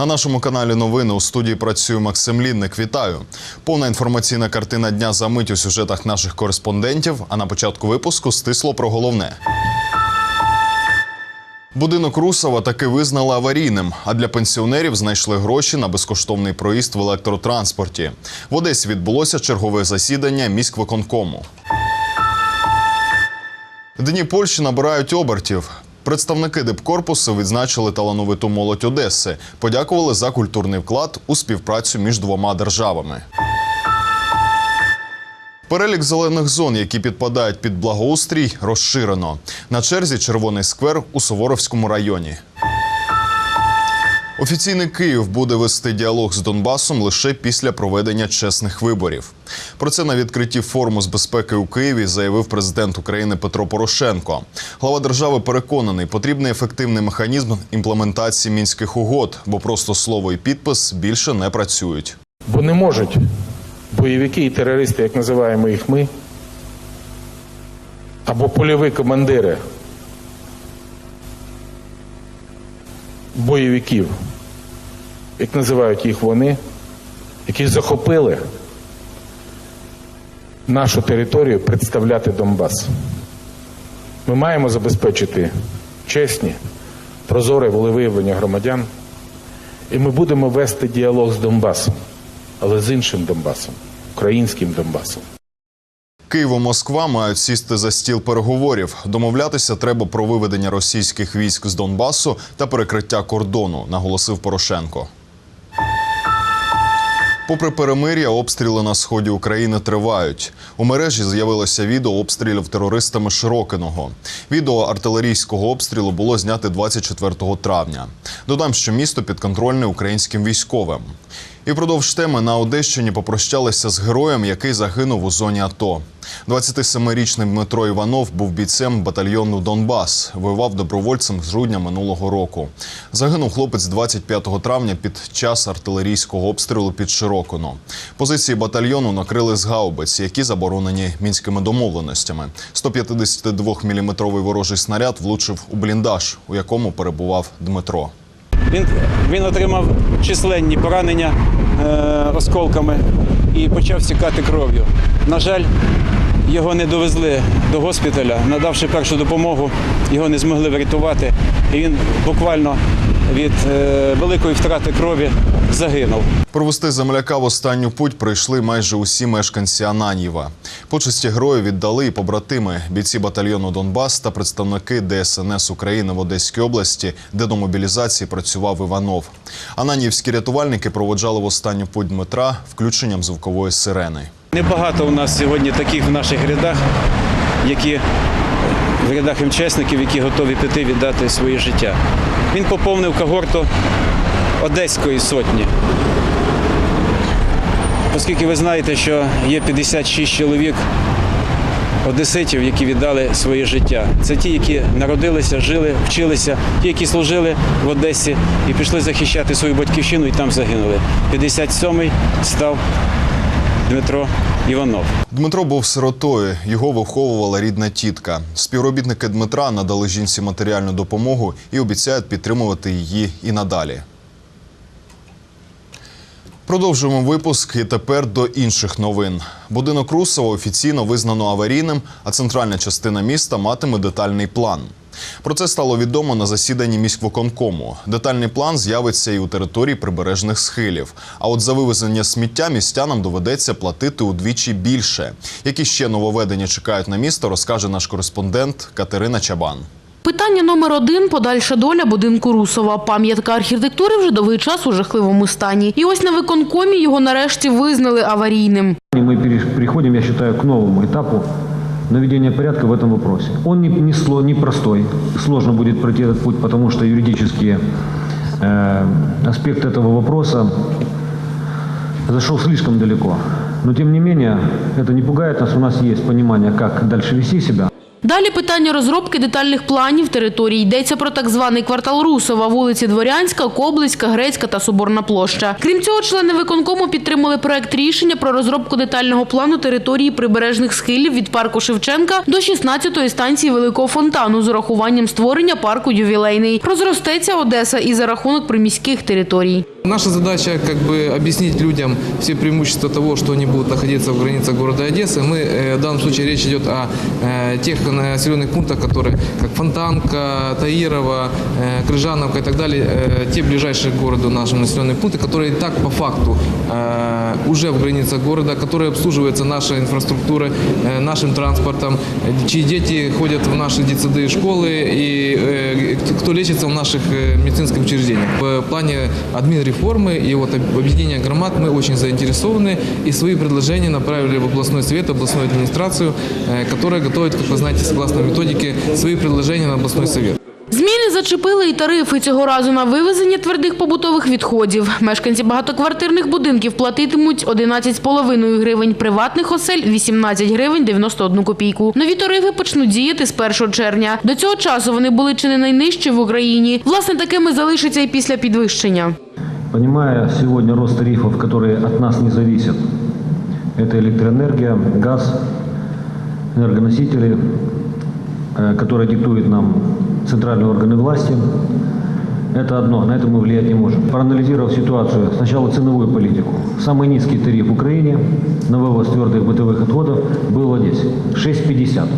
На нашому каналі новини у студії працює Максим Лінник. Вітаю. Повна інформаційна картина дня за мить у сюжетах наших кореспондентів. А на початку випуску стисло про головне. Будинок Русова таки визнали аварійним, а для пенсіонерів знайшли гроші на безкоштовний проїзд в електротранспорті. В Одесі відбулося чергове засідання міськвиконкому. Дні Польщі набирають обертів. Представники дипкорпусу відзначили талановиту молодь Одеси, подякували за культурний вклад у співпрацю між двома державами. Перелік зелених зон, які підпадають під благоустрій, розширено. На черзі червоний сквер у Суворовському районі. Офіційний Київ буде вести діалог з Донбасом лише після проведення чесних виборів. Про це на відкритті форуму з безпеки у Києві заявив президент України Петро Порошенко. Глава держави переконаний, потрібний ефективний механізм імплементації мінських угод, бо просто слово і підпис більше не працюють. Бо не можуть бойовики і терористи, як називаємо їх ми, або польові командири бойовиків, як називають їх вони, які захопили нашу територію представляти Донбас. Ми маємо забезпечити чесні, прозоре волевиявлення громадян, і ми будемо вести діалог з Донбасом, але з іншим Донбасом, українським Донбасом. Києво Москва мають сісти за стіл переговорів. Домовлятися треба про виведення російських військ з Донбасу та перекриття кордону, наголосив Порошенко. Попри перемир'я, обстріли на сході України тривають. У мережі з'явилося відео обстрілів терористами Широкиного. Відео артилерійського обстрілу було знято 24 травня. Додам, що місто підконтрольне українським військовим. І впродовж теми на Одещині попрощалися з героєм, який загинув у зоні АТО. 27-річний Дмитро Іванов був бійцем батальйону Донбас. Воював добровольцем з грудня минулого року. Загинув хлопець 25 травня під час артилерійського обстрілу під Широкино. Позиції батальйону накрили з гаубиць, які заборонені мінськими домовленостями. 152-мм ворожий снаряд влучив у бліндаж, у якому перебував Дмитро. Він, він отримав численні поранення е, осколками і почав стікати кров'ю. На жаль, його не довезли до госпіталя, надавши першу допомогу, його не змогли врятувати. І він буквально від е, великої втрати крові загинув. Провести земляка в останню путь прийшли майже усі мешканці Ананьєва. Почесті герою віддали і побратими, бійці батальйону Донбас та представники ДСНС України в Одеській області, де до мобілізації працював Іванов. Ананьївські рятувальники проводжали в останню путь Дмитра включенням звукової сирени. Небагато у нас сьогодні таких в наших рядах, які в рядах МЧСників, які готові піти віддати своє життя. Він поповнив когорту Одеської сотні. Оскільки ви знаєте, що є 56 чоловік одеситів, які віддали своє життя. Це ті, які народилися, жили, вчилися, ті, які служили в Одесі і пішли захищати свою батьківщину і там загинули. 57-й став Дмитро Іванов. Дмитро був сиротою. Його виховувала рідна тітка. Співробітники Дмитра надали жінці матеріальну допомогу і обіцяють підтримувати її і надалі. Продовжуємо випуск і тепер до інших новин. Будинок Русова офіційно визнано аварійним, а центральна частина міста матиме детальний план. Про це стало відомо на засіданні міськвиконкому. Детальний план з'явиться і у території прибережних схилів. А от за вивезення сміття містянам доведеться платити удвічі більше. Які ще нововведення чекають на місто, розкаже наш кореспондент Катерина Чабан. Питання номер один – подальша доля будинку Русова. Пам'ятка архітектури вже довгий час у жахливому стані. І ось на виконкомі його нарешті визнали аварійним. И мы переш- переходим, я считаю, к новому этапу наведения порядка в этом вопросе. Он не, не, сло, не простой, сложно будет пройти этот путь, потому что юридические э, аспекты этого вопроса зашел слишком далеко. Но тем не менее, это не пугает нас, у нас есть понимание, как дальше вести себя. Далі питання розробки детальних планів територій. Йдеться про так званий квартал Русова, вулиці Дворянська, Коблицька, Грецька та Соборна площа. Крім цього, члени виконкому підтримали проект рішення про розробку детального плану території прибережних схилів від парку Шевченка до 16-ї станції Великого фонтану з урахуванням створення парку ювілейний. Розростеться Одеса і за рахунок приміських територій. Наша задача как бы объяснить людям все преимущества того, что они будут находиться в границах города Одессы. Мы, э, в данном случае речь идет о э, тех населенных пунктах, которые как Фонтанка, Таирова, э, Крыжановка и так далее, э, те ближайшие к городу наши населенные пункты, которые и так по факту э, уже в границах города, которые обслуживаются нашей инфраструктурой, э, нашим транспортом, э, чьи дети ходят в наши детсады и школы, и э, кто лечится в наших э, медицинских учреждениях. В плане админреформы и вот об- объединения громад мы очень заинтересованы и свои предложения направили в областной совет, областную администрацию, э, которая готовит, как вы знаете, согласно методике, свои предложения на областной совет. Зміни зачепили і тарифи цього разу на вивезення твердих побутових відходів. Мешканці багатоквартирних будинків платитимуть 11,5 гривень, приватних осель – 18 гривень 91 копійку. Нові тарифи почнуть діяти з 1 червня. До цього часу вони були чи не найнижчі в Україні. Власне, такими залишаться і після підвищення. Понимая сегодня рост тарифов, которые от нас не зависят, это электроэнергия, газ, Энергоносители, э, которые диктуют нам центральные органы власти, это одно, на это мы влиять не можем. Проанализировав ситуацию, сначала ценовую политику. Самый низкий тариф в Украине на вывоз твердых бытовых отходов был Одессе – 6,50.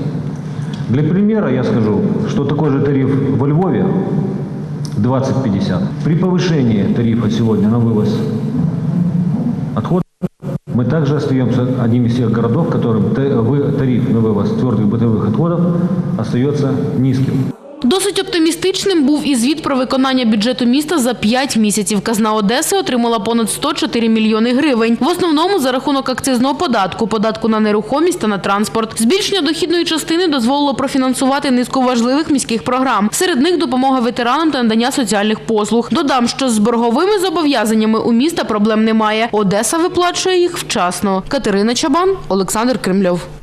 Для примера я скажу, что такой же тариф во Львове 20,50. При повышении тарифа сегодня на вывоз отходов мы также остаемся одним из тех городов, которым та- вы- тариф на вывоз твердых бытовых отходов остается низким. Досить оптимістичним був і звіт про виконання бюджету міста за 5 місяців. Казна Одеси отримала понад 104 мільйони гривень. В основному за рахунок акцизного податку, податку на нерухомість та на транспорт. Збільшення дохідної частини дозволило профінансувати низку важливих міських програм. Серед них допомога ветеранам та надання соціальних послуг. Додам, що з борговими зобов'язаннями у міста проблем немає. Одеса виплачує їх вчасно. Катерина Чабан, Олександр Кремльов.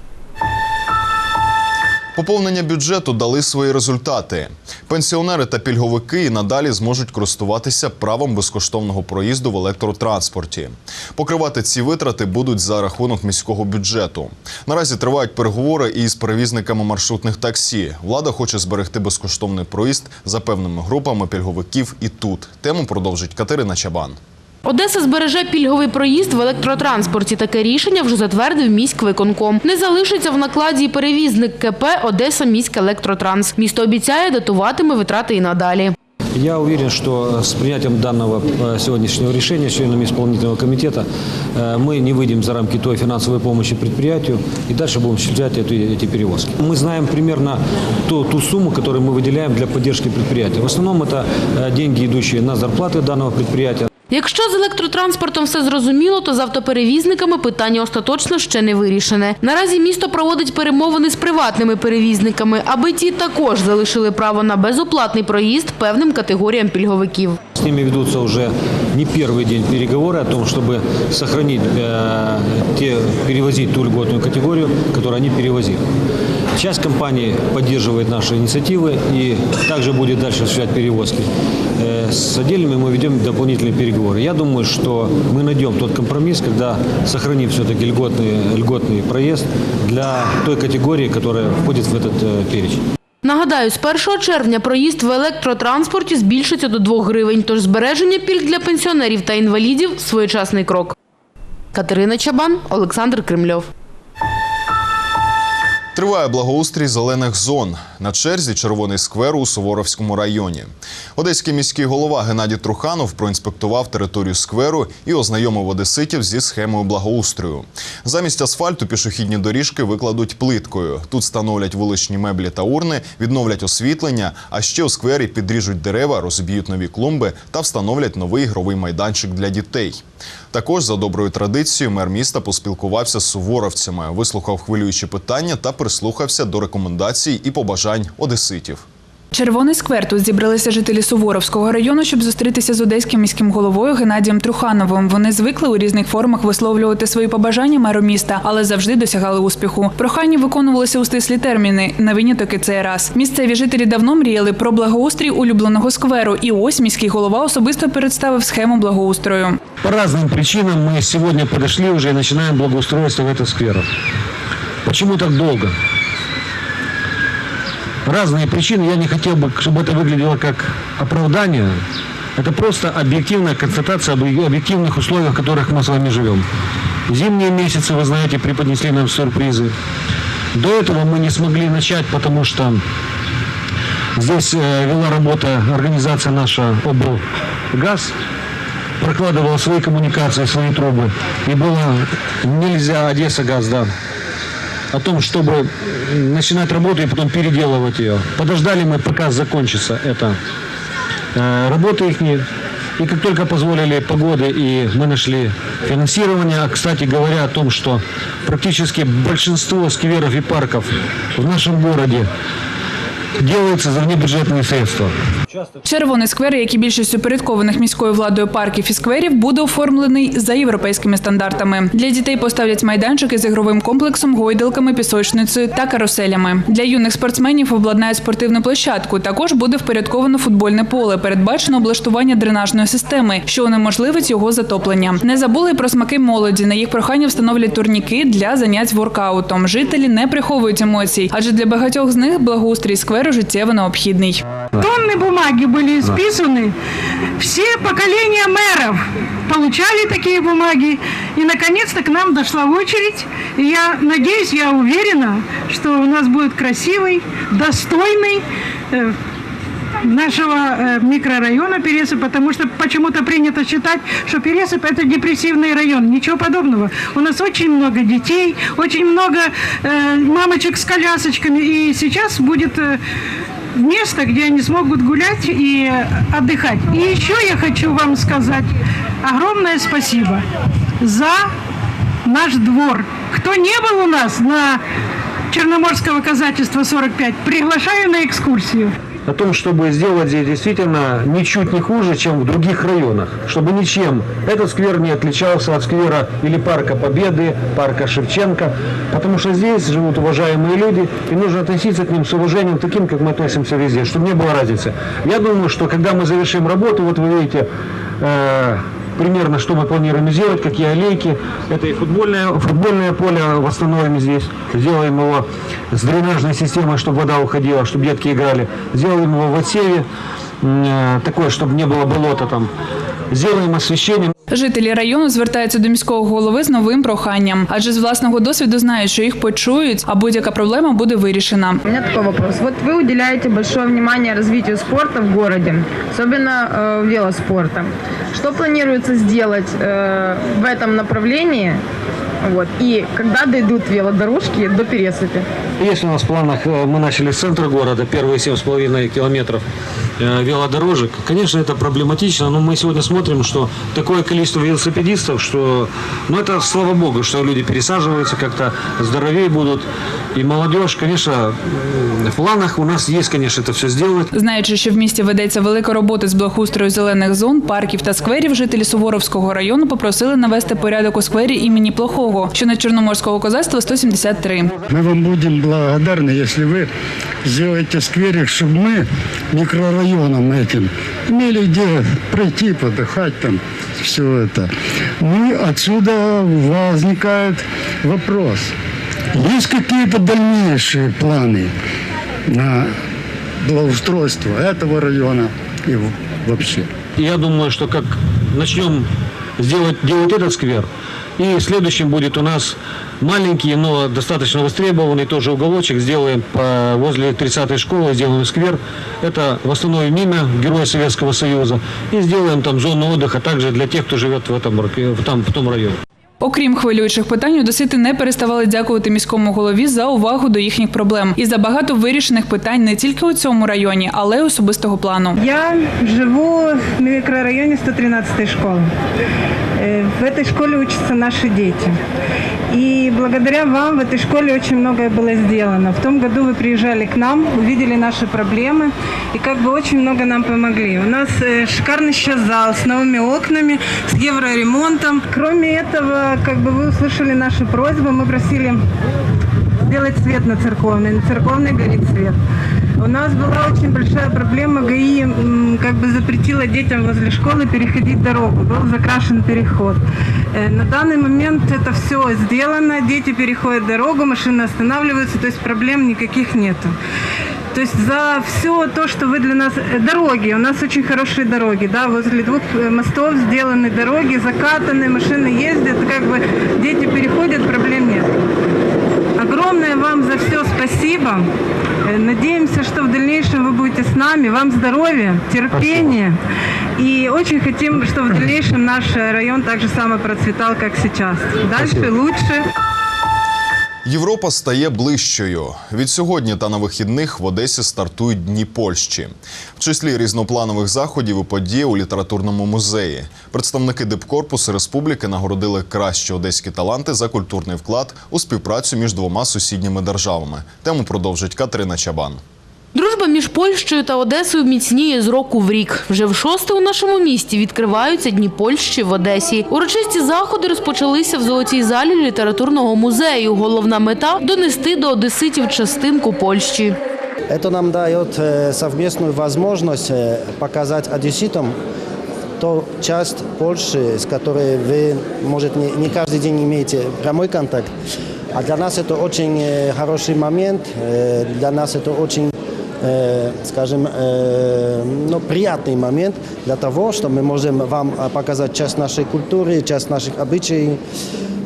Поповнення бюджету дали свої результати. Пенсіонери та пільговики і надалі зможуть користуватися правом безкоштовного проїзду в електротранспорті. Покривати ці витрати будуть за рахунок міського бюджету. Наразі тривають переговори із перевізниками маршрутних таксі. Влада хоче зберегти безкоштовний проїзд за певними групами пільговиків і тут. Тему продовжить Катерина Чабан. Одеса збереже пільговий проїзд в електротранспорті. Таке рішення вже затвердив міськвиконком. Не залишиться в накладі і перевізник КП «Одеса міськелектротранс». Місто обіцяє датуватиме витрати і надалі. Я уверен, что с принятием данного э, сегодняшнего решения членами исполнительного комитета э, мы не выйдем за рамки той финансовой помощи предприятию и дальше будем осуществлять эту- эти перевозки. Мы знаем примерно ту, ту сумму, которую мы выделяем для поддержки предприятия. В основном это э, деньги, идущие на зарплаты данного предприятия, Якщо з електротранспортом все зрозуміло, то з автоперевізниками питання остаточно ще не вирішене. Наразі місто проводить перемовини з приватними перевізниками, аби ті також залишили право на безоплатний проїзд певним категоріям пільговиків. С ними ведутся уже не первый день переговоры о том, чтобы сохранить, э, те, перевозить ту льготную категорию, которую они перевозили. Часть компаний поддерживает наши инициативы и также будет дальше осуществлять перевозки. Э, с отдельными мы ведем дополнительные переговоры. Я думаю, что мы найдем тот компромисс, когда сохраним все-таки льготный, льготный проезд для той категории, которая входит в этот э, перечень. Нагадаю, з 1 червня проїзд в електротранспорті збільшиться до 2 гривень, тож збереження пільг для пенсіонерів та інвалідів – своєчасний крок. Катерина Чабан, Олександр Кремльов. Триває благоустрій зелених зон. На черзі червоний сквер у Суворовському районі. Одеський міський голова Геннадій Труханов проінспектував територію скверу і ознайомив одеситів зі схемою благоустрою. Замість асфальту пішохідні доріжки викладуть плиткою. Тут встановлять вуличні меблі та урни, відновлять освітлення, а ще у сквері підріжуть дерева, розб'ють нові клумби та встановлять новий ігровий майданчик для дітей. Також за доброю традицією мер міста поспілкувався з суворовцями, вислухав хвилюючі питання та прислухався до рекомендацій і побажань одеситів. Червоний сквер тут зібралися жителі Суворовського району, щоб зустрітися з одеським міським головою Геннадієм Трухановим. Вони звикли у різних формах висловлювати свої побажання меру міста, але завжди досягали успіху. Прохання виконувалися у стислі терміни. На виняток і цей раз. Місцеві жителі давно мріяли про благоустрій улюбленого скверу. І ось міський голова особисто представив схему благоустрою. По разным причинам мы сегодня подошли уже и начинаем благоустройство этого сквера. Почему так долго? Разные причины. Я не хотел бы, чтобы это выглядело как оправдание. Это просто объективная констатация об объективных условиях, в которых мы с вами живем. Зимние месяцы, вы знаете, преподнесли нам сюрпризы. До этого мы не смогли начать, потому что здесь э, вела работа организация наша облгаз, прокладывала свои коммуникации, свои трубы. И было нельзя, Одесса газ, да, о том, чтобы начинать работу и потом переделывать ее. Подождали мы, пока закончится это э, работы их. И как только позволили погоды, и мы нашли финансирование, а, кстати говоря, о том, что практически большинство скверов и парков в нашем городе делается за внебюджетные средства. Червоний сквер, як і більшість упорядкованих міською владою парків і скверів, буде оформлений за європейськими стандартами. Для дітей поставлять майданчики з ігровим комплексом, гойдалками, пісочницею та каруселями. Для юних спортсменів обладнають спортивну площадку. Також буде впорядковано футбольне поле. Передбачено облаштування дренажної системи, що унеможливить його затоплення. Не забули про смаки молоді. На їх прохання встановлять турніки для занять воркаутом. Жителі не приховують емоцій, адже для багатьох з них благоустрій скверу життєво необхідний. Тонны бумаги были исписаны. Все поколения мэров получали такие бумаги. И, наконец-то, к нам дошла очередь. И я надеюсь, я уверена, что у нас будет красивый, достойный э, нашего э, микрорайона Пересып, потому что почему-то принято считать, что Пересып это депрессивный район. Ничего подобного. У нас очень много детей, очень много э, мамочек с колясочками. И сейчас будет э, место, где они смогут гулять и отдыхать. И еще я хочу вам сказать огромное спасибо за наш двор. Кто не был у нас на Черноморского казачества 45, приглашаю на экскурсию. О том, чтобы сделать здесь действительно ничуть не хуже, чем в других районах. Чтобы ничем этот сквер не отличался от сквера или парка Победы, парка Шевченко. Потому что здесь живут уважаемые люди, и нужно относиться к ним с уважением таким, как мы относимся везде, чтобы не было разницы. Я думаю, что когда мы завершим работу, вот вы видите, э, примерно, что мы планируем сделать, какие аллейки. Это и футбольное, футбольное поле восстановим здесь. Сделаем его с дренажной системой, чтобы вода уходила, чтобы детки играли. Сделаем его в отсеве, э, такое, чтобы не было болота там. Сделаем освещение. Жителі району звертаються до міського голови з новим проханням, адже з власного досвіду знають, що їх почують, а будь-яка проблема буде вирішена. У меня такой вопрос. Вот вы уделяете большое внимание развитию спорта в городе, особенно э, велоспорта. Что планируется сделать э, в этом направлении? Вот. И когда дойдут велодорожки до Пересыпи? Есть у нас в планах, э, мы начали с центра города, первые семь с половиной километров э, велодорожек. Конечно, это проблематично, но мы сегодня смотрим, что такое количество велосипедистов, что, ну это слава богу, что люди пересаживаются, как-то здоровее будут. И молодежь, конечно, м, в планах у нас есть, конечно, это все сделать. Знаючи, що в місті ведеться велика робота з благоустрою зелених зон, парків та скверів, жителі Суворовського району попросили навести порядок у сквері імені Плохого, що на Чорноморського козацтва 173. Мы вам будем благодарны, если вы сделаете скверик, чтобы мы микрорайоном этим имели где пройти, подыхать там, все это. Ну, отсюда возникает вопрос. Есть какие-то дальнейшие планы на благоустройство этого района и вообще? Я думаю, что как начнем сделать, делать этот сквер, и следующим будет у нас маленький, но достаточно востребованный тоже уголочек. Сделаем по, возле 30-й школы, сделаем сквер. Это восстановим имя Героя Советского Союза. И сделаем там зону отдыха также для тех, кто живет в, этом, р- в, там, в том районе. Окрім хвилюючих питань, одесити не переставали дякувати міському голові за увагу до їхніх проблем і за багато вирішених питань не тільки у цьому районі, але й особистого плану. Я живу микрорайоне 113 школы. Э, В этой школе учатся наши дети. И благодаря вам в этой школе очень многое было сделано. В том году вы приезжали к нам, увидели наши проблемы и как бы очень много нам помогли. У нас э, шикарный сейчас зал с новыми окнами, с евроремонтом. Кроме этого, как бы вы услышали наши просьбы, мы просили сделать свет на церковный. На церковный горит свет. У нас была очень большая проблема. ГАИ как бы запретила детям возле школы переходить дорогу. Был закрашен переход. Э, На данный момент это все сделано. Дети переходят дорогу, машины останавливаются, то есть проблем никаких нету. То есть за все то, что вы для нас... э, Дороги, у нас очень хорошие дороги, да, возле двух э, мостов сделаны дороги, закатаны, машины ездят, как бы дети переходят, проблем нет. Огромное вам за все спасибо. Э, Надеемся, что в дальнейшем вы будете с нами. Вам здоровья, терпения. И очень хотим, чтобы в дальнейшем наш район так же само процветал, как сейчас. Дальше лучше. Європа стає ближчою. Від сьогодні та на вихідних в Одесі стартують Дні Польщі. В числі різнопланових заходів і подій у літературному музеї. Представники дипкорпусу республіки нагородили кращі одеські таланти за культурний вклад у співпрацю між двома сусідніми державами. Тему продовжить Катерина Чабан. Дружба між Польщею та Одесою міцніє з року в рік. Вже в шосте у нашому місті відкриваються Дні Польщі в Одесі. Урочисті заходи розпочалися в золотій залі літературного музею. Головна мета донести до одеситів частинку Польщі. Это нам дает э, совместную возможность э, показать одесситам ту часть Польши, с которой вы, может, не, не каждый день имеете прямой контакт. А для нас это очень э, хороший момент, э, для нас это очень, э, скажем, э, ну, приятный момент для того, что мы можем вам э, показать часть нашей культуры, часть наших обычаев.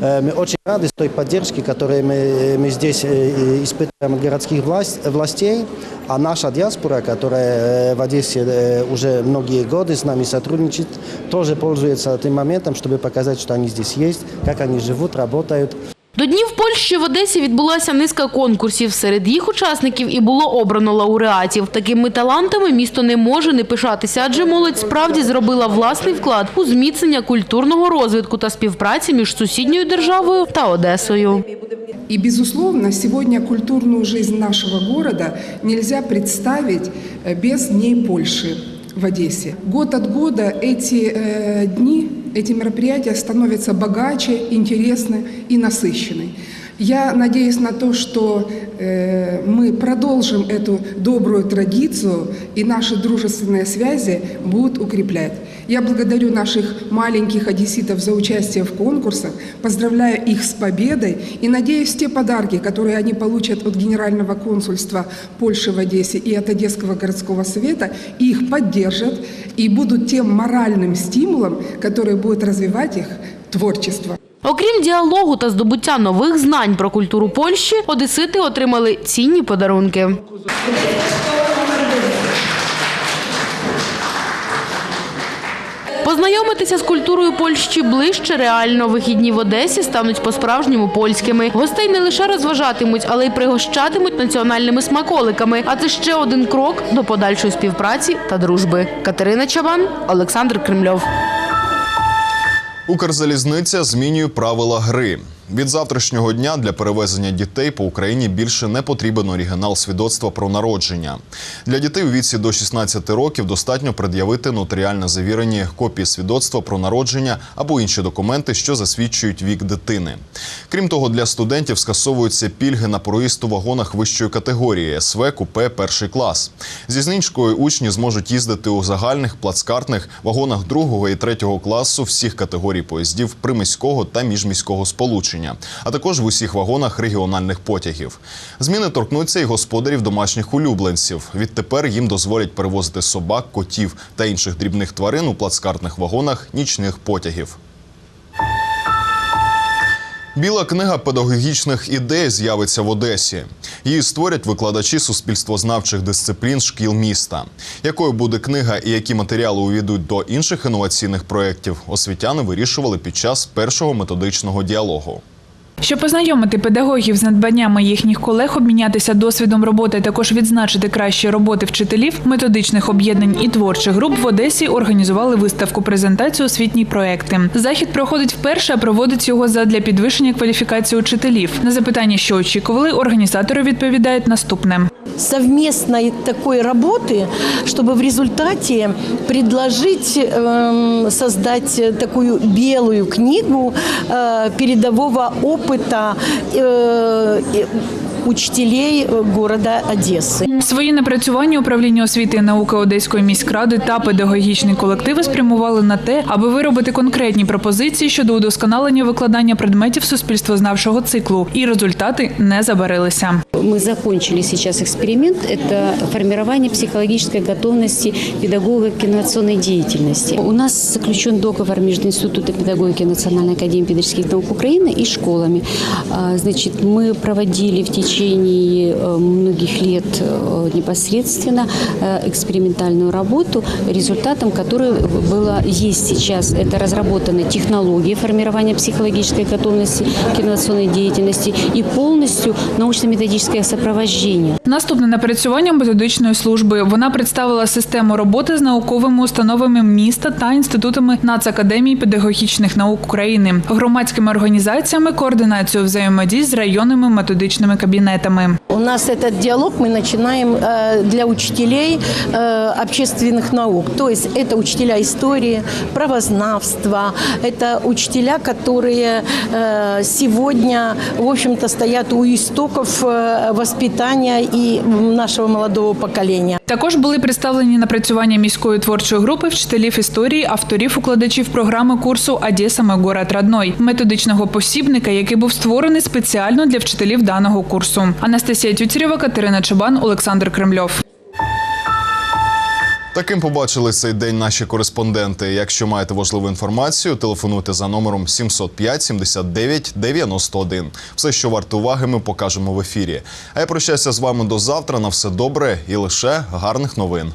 Мы очень рады той поддержке, которую мы, мы здесь испытываем от городских власть, властей, а наша диаспора, которая в Одессе уже многие годы с нами сотрудничает, тоже пользуется этим моментом, чтобы показать, что они здесь есть, как они живут, работают. До Днів Польщі в Одесі відбулася низка конкурсів. Серед їх учасників і було обрано лауреатів. Такими талантами місто не може не пишатися, адже молодь справді зробила власний вклад у зміцнення культурного розвитку та співпраці між сусідньою державою та Одесою. И, безусловно, сегодня культурную жизнь нашего города нельзя представить э, без Дней Польши в Одессе. Год от года эти э, дни, эти мероприятия становятся богаче, интересны и насыщенны. Я надеюсь на то, что э, мы продолжим эту добрую традицию и наши дружественные связи будут укреплять. Я благодарю наших маленьких одесситов за участие в конкурсах, поздравляю их с победой и надеюсь, те подарки, которые они получат от Генерального консульства Польши в Одессе и от Одесского городского совета, их поддержат и будут тем моральным стимулом, который будет развивать их творчество. Окрім діалогу та здобуття нових знань про культуру Польщі, одесити отримали цінні подарунки. Познайомитися з культурою Польщі ближче реально. Вихідні в Одесі стануть по-справжньому польськими. Гостей не лише розважатимуть, але й пригощатимуть національними смаколиками. А це ще один крок до подальшої співпраці та дружби. Катерина Чабан, Олександр Кремльов. Укрзалізниця змінює правила гри. Від завтрашнього дня для перевезення дітей по Україні більше не потрібен оригінал свідоцтва про народження. Для дітей у віці до 16 років достатньо пред'явити нотаріально завірені копії свідоцтва про народження або інші документи, що засвідчують вік дитини. Крім того, для студентів скасовуються пільги на проїзд у вагонах вищої категорії СВ купе перший клас. Зі знижкою учні зможуть їздити у загальних плацкартних вагонах другого і третього класу всіх категорій поїздів приміського та міжміського сполучення, а також в усіх вагонах регіональних потягів. Зміни торкнуться і господарів домашніх улюбленців. Відтепер їм дозволять перевозити собак, котів та інших дрібних тварин у плацкартних вагонах нічних потягів. Біла книга педагогічних ідей з'явиться в Одесі. Її створять викладачі суспільствознавчих дисциплін шкіл міста. Якою буде книга і які матеріали увійдуть до інших інноваційних проєктів, освітяни вирішували під час першого методичного діалогу. Щоб познайомити педагогів з надбаннями їхніх колег, обмінятися досвідом роботи, а також відзначити кращі роботи вчителів, методичних об'єднань і творчих груп в Одесі організували виставку презентацію освітній проекти. Захід проходить вперше, а проводить його задля підвищення кваліфікації учителів. На запитання, що очікували, організатори відповідають наступне. совместной такой работы, чтобы в результате предложить эм, создать такую белую книгу э, передового опыта э, э, учителей э, города Одессы. Свої напрацювання управління освіти і науки Одеської міськради та педагогічні колективи спрямували на те, аби виробити конкретні пропозиції щодо удосконалення викладання предметів суспільствознавчого циклу, і результати не забарилися. Мы закончили сейчас эксперимент. Это формирование психологической готовности педагогов к инновационной деятельности. У нас заключен договор между Институтом педагогики Национальной академии педагогических наук Украины и школами. А, Значит, мы проводили в течение э, многих лет э, непосредственно э, экспериментальную работу, результатом которой было есть сейчас. Это разработаны технологии формирования психологической готовности к инновационной деятельности и полностью научно-методическое сопровождение. Наступне напрацювання методичної служби. Вона представила систему роботи з науковими установами міста та інститутами Нацакадемії педагогічних наук України, громадськими організаціями, координацію взаємодій з районними методичними кабінетами. У нас этот диалог мы начинаем э, для учителей э, общественных наук. То есть это учителя истории, правознавства, это учителя, которые э, сегодня, в общем-то, стоят у истоков э, воспитания и нашего молодого поколения. Також були представлені напрацювання міської творчої групи вчителів історії, авторів, укладачів програми курсу «Одеса – мой город родной» методичного посібника, який був створений спеціально для вчителів даного курсу. Анастасія Тютєрєва, Катерина Чабан, Олександр Кремльов. Таким побачили цей день наші кореспонденти. Якщо маєте важливу інформацію, телефонуйте за номером 705 79 91. Все, що варто уваги, ми покажемо в ефірі. А я прощаюся з вами до завтра. На все добре і лише гарних новин.